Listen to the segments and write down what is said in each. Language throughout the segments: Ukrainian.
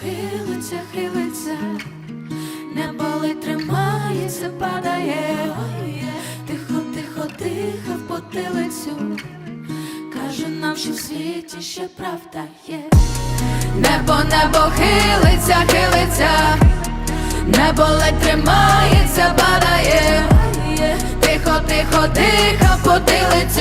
хилиться, хилиться, небо ледь тримається, падає, тихо, тихо, тихо в потилицю. Каже нам, що в світі ще правда є. Небо, небо хилиться, хилиться, небо ледь тримається, падає, тихо, тихо, тихо в потилицю.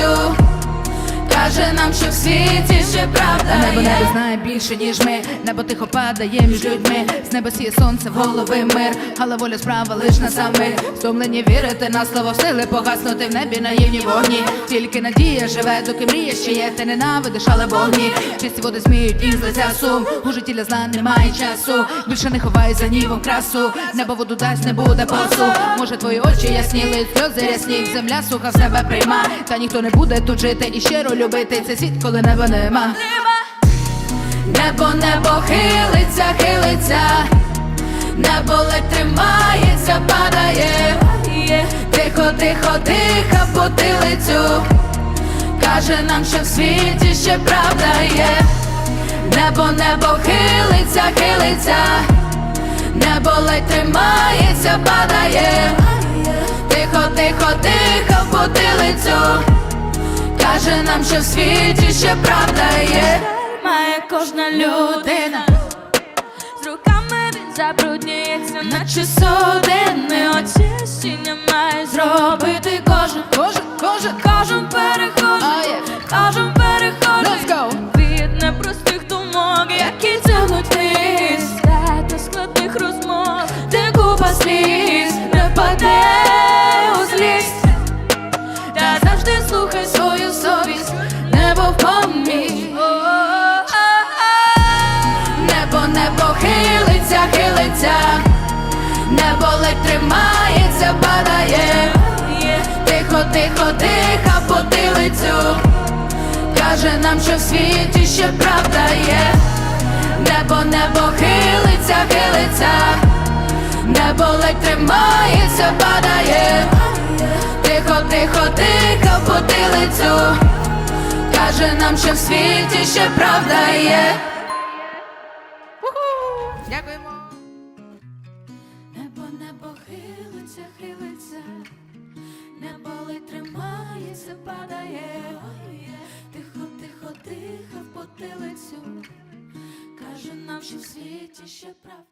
Каже нам, що в світі ще правда Небо є. небо знає більше, ніж ми. Небо тихо падає між людьми. З неба сіє сонце, в голови мир. Але воля справа лиш на сами. Стомлені вірити на слово сили погаснути в небі наївні вогні. Тільки надія живе, доки мрія ще є. Ти ненавидиш, але вогні. Чисті води зміють і злиться сум. У житті для зла немає часу. Більше не ховай за нівом красу. Небо воду дасть, не буде пасу. Може, твої очі ясніли, сльози рясні. Земля суха в себе прийма. Та ніхто не буде тут жити і щиро любити. Це світ, коли неба нема. Небо, небо хилиться, хилиться, небо ледь тримається, падає, тихо, тихо, тихо потилицю. Каже нам, що в світі ще правда є. Небо, небо хилиться, хилиться, небо ледь тримається, падає, тихо, тихо, тихо потилицю. Каже нам, що в світі ще правда є. Має кожна людина, з руками він забруднюється, наче судини очищення має хилиться, небо ледь тримається, падає, тихо, тихо, тихо потилицю. Каже нам, що в світі ще правда є. Небо, небо хилиться, хилиться, небо ледь тримається, падає. Тихо, тихо, в потилицю. Каже нам, що в світі ще правда є. Дякуємо. Хилиться, хилиться, небо болить, тримається, падає, тихо, тихо, тихо в потилицю. Каже нам, що в світі ще правда.